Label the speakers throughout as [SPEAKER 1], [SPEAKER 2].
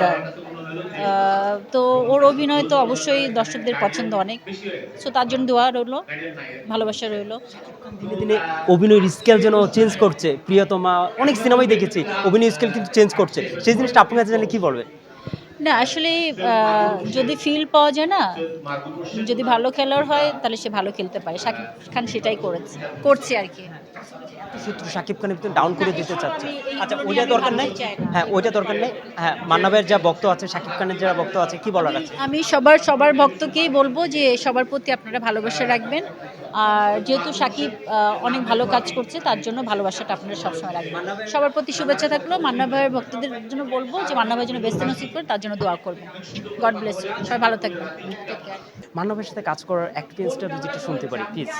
[SPEAKER 1] Allrounder তো ওর অভিনয় তো অবশ্যই দর্শকদের পছন্দ অনেক। সো তার জন্য দোয়া রইল, ভালোবাসা রইল।
[SPEAKER 2] দিনে দিনে অভিনয়ের স্কেল যেন চেঞ্জ করছে, প্রিয়তমা, অনেক সিনেমাই দেখেছি অভিনয় স্কেল কিন্তু চেঞ্জ করছে। সেই জিনিসটা আপনার কাছে জানলে কি বলবেন
[SPEAKER 1] না আসলে আহ, যদি ফিল পাওয়া যায় না যদি ভালো খেলোয়াড় হয় তাহলে সে ভালো খেলতে পারে। শাকিব খান সেটাই করেছে করছে আর কি।
[SPEAKER 2] সূত্র সাকিব খানের ভিতরে ডাউন করে দিতে চাচ্ছে।
[SPEAKER 1] আমি
[SPEAKER 2] আচ্ছা ওইটা দরকার নেই। হ্যাঁ ওইটা দরকার নেই। হ্যাঁ মান্না ভাইয়ের যা বক্ত আছে সাকিব খানের যারা বক্ত আছে কি বলার আছে?
[SPEAKER 1] আমি সবার সবার ভক্তকেই বলব যে সবার প্রতি আপনারা ভালোবাসা রাখবেন। আর যেহেতু সাকিব অনেক ভালো কাজ করছে তার জন্য ভালোবাসাটা আপনারা সবসময় রাখবেন। সবার প্রতি শুভেচ্ছা থাকল। মান্না ভাইয়ের ভক্তদের জন্য বলব যে মান্না ভাইয়ের জন্য বেস্ট নসিব করে তার জন্য দোয়া করবেন গড ব্লেস সবাই ভালো থাকবেন।
[SPEAKER 2] মান্না সাথে কাজ করার এক্সপিরিয়েন্সটা যদি একটু শুনতে পারি প্লিজ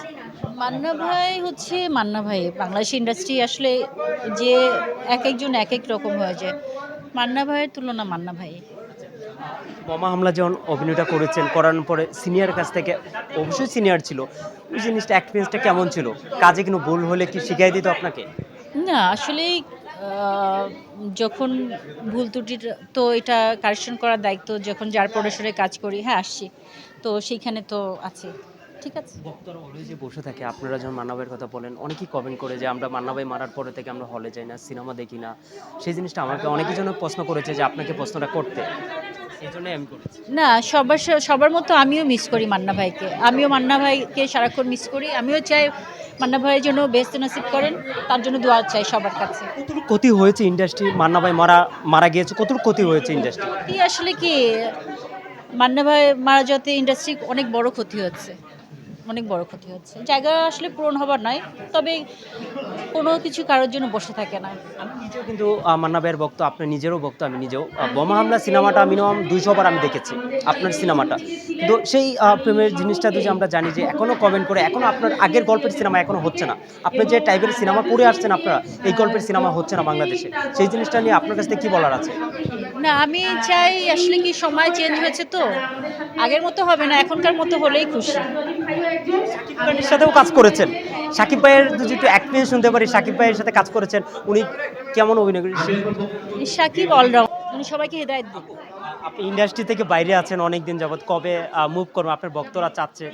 [SPEAKER 1] মান্না ভাই হচ্ছে মান্না ভাই বাংলাদেশ ইন্ডাস্ট্রি আসলে যে এক একজন এক এক রকম হয়ে যায়। মান্না ভাইয়ের তুলনা মান্না ভাই।
[SPEAKER 2] বোমা হামলা যখন অভিনয়টা করেছেন করার পরে সিনিয়র কাছ থেকে অবশ্যই সিনিয়র ছিল ওই জিনিসটা এক্সপিরিয়েন্সটা কেমন ছিল? কাজে কিন্তু ভুল হলে কি শিখাই দিত আপনাকে?
[SPEAKER 1] না আসলে যখন ভুল ত্রুটির, তো এটা কারেকশন করার দায়িত্ব যখন যার প্রডাকশনে কাজ করি হ্যাঁ আসছি। তো সেইখানে তো আছে। ঠিক আছে?
[SPEAKER 2] যে বসে থাকে, আপনারা যখন মান্নাবাইয়ের কথা বলেন, অনেকেই কমেন্ট করে যে, আমরা মান্নাবাই মারার পরে থেকে আমরা হলে যাই না সিনেমা দেখি না। সেই জিনিসটা আমাকে অনেকেই যেন প্রশ্ন করেছে যে, আপনাকে প্রশ্নটা করতে।
[SPEAKER 1] না সবার সবার মতো আমিও মিস করি মান্না ভাইকে। আমিও মান্না ভাইকে সারাক্ষণ মিস করি। আমিও চাই মান্না ভাইয়ের জন্য বেস্ত নসিব করেন। তার জন্য দোয়া চাই সবার কাছে।
[SPEAKER 2] কতটুকু ক্ষতি হয়েছে ইন্ডাস্ট্রি মান্না ভাই মারা মারা গিয়েছে। কতটুকু ক্ষতি হয়েছে ইন্ডাস্ট্রি
[SPEAKER 1] ক্ষতি আসলে কি? মান্না ভাই মারা যাতে ইন্ডাস্ট্রি অনেক বড় ক্ষতি হচ্ছে। অনেক বড় ক্ষতি হচ্ছে। জায়গা আসলে পূরণ হবার নয় তবে কোনো কিছু কারোর জন্য বসে থাকে না।
[SPEAKER 2] আমি নিজেও কিন্তু আহ, মান্না ভাইয়ের ভক্ত আপনার নিজেরও ভক্ত আমি নিজেও। বোমা হামলা সিনেমাটা মিনিমাম দুইশো বার আমি দেখেছি আপনার সিনেমাটা। কিন্তু সেই প্রেমের জিনিসটা যদি আমরা জানি যে এখনও কমেন্ট করে এখনও আপনার আগের গল্পের সিনেমা এখনও হচ্ছে না। আপনি যে টাইপের সিনেমা করে আসছেন আপনারা এই গল্পের সিনেমা হচ্ছে না বাংলাদেশে। সেই জিনিসটা নিয়ে আপনার কাছ থেকে কী বলার আছে?
[SPEAKER 1] না আমি চাই আসলে কি সময় চেঞ্জ হয়েছে তো? আগের মতো হবে না এখনকার মতো হলেই খুশি।
[SPEAKER 2] সাকিব খানের সাথেও কাজ করেছেন। সাকিব ভাইয়ের যদি একটু এক্সপিরিয়েন্স শুনতে পারি সাকিব ভাইয়ের সাথে কাজ করেছেন উনি কেমন অভিনয় করেছেন?
[SPEAKER 1] সাকিব অলরাউন্ড উনি সবাইকে হেদায়ত দিন
[SPEAKER 2] আপনি ইন্ডাস্ট্রি থেকে বাইরে আছেন অনেক দিন যাবত কবে মুভ করবেন? আপনার ভক্তরা চাচ্ছে।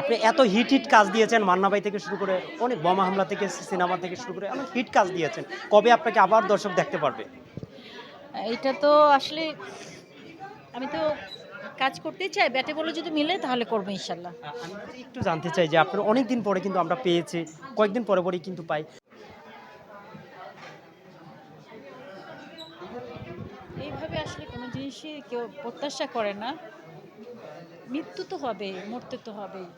[SPEAKER 2] আপনি এত হিট হিট কাজ দিয়েছেন মান্না ভাই থেকে শুরু করে অনেক বোমা হামলা থেকে সিনেমা থেকে শুরু করে অনেক হিট কাজ দিয়েছেন। কবে আপনাকে আবার দর্শক দেখতে পারবে?
[SPEAKER 1] এটা তো আসলে আমি তো কাজ করতে চাই ব্যাটে বলে যদি মিলে তাহলে করব ইনশাল্লাহ।
[SPEAKER 2] একটু জানতে চাই যে আপনার অনেক দিন পরে কিন্তু আমরা পেয়েছি কয়েকদিন পরে পরেই কিন্তু পাই।
[SPEAKER 1] এইভাবে আসলে কোনো জিনিসই কেউ প্রত্যাশা করে না। মৃত্যু তো হবে মরতে তো হবেই।